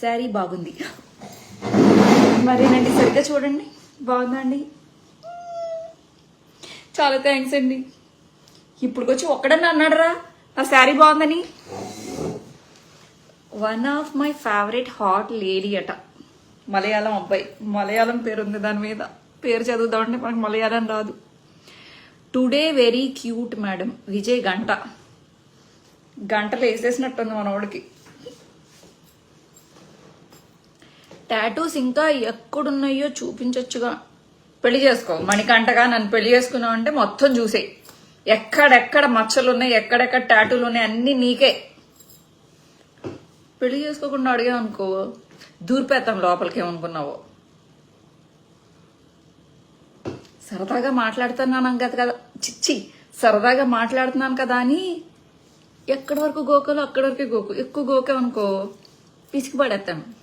శారీ బాగుంది. మరేనండి? సరిగ్గా చూడండి. బాగుందా అండి చాలా థ్యాంక్స్ అండి. ఇప్పుడుకొచ్చి ఒక్కడన్నా అన్నాడరా నా శారీ బాగుందని. One of my favourite hot lady అట. మలయాళం అబ్బాయి. మలయాళం పేరు ఉంది దాని మీద. పేరు చదువుదామంటే మనకు మలయాళం రాదు. Today very cute madam. Vijay గంట. గంటలు వేసేసినట్టుంది మనోడికి టాటూస్ ఇంకా ఎక్కడున్నాయో చూపించొచ్చుగా. పెళ్ళి చేసుకో. మణికంటగా నన్ను పెళ్ళి చేసుకున్నావు అంటే మొత్తం చూసే. ఎక్కడెక్కడ మచ్చలు ఉన్నాయి ఎక్కడెక్కడ టాటూలు ఉన్నాయి అన్ని నీకే. పెళ్ళి చేసుకోకుండా అడిగావు అనుకో దూర్పేతం లోపలికి ఏమనుకున్నావో. సరదాగా మాట్లాడుతున్నాను కదా కదా. చిచ్చి సరదాగా మాట్లాడుతున్నాను కదా అని ఎక్కడి వరకు గోకలో అక్కడి వరకే గోకు. ఎక్కువ గోకామనుకో పిసికి పడేస్తాను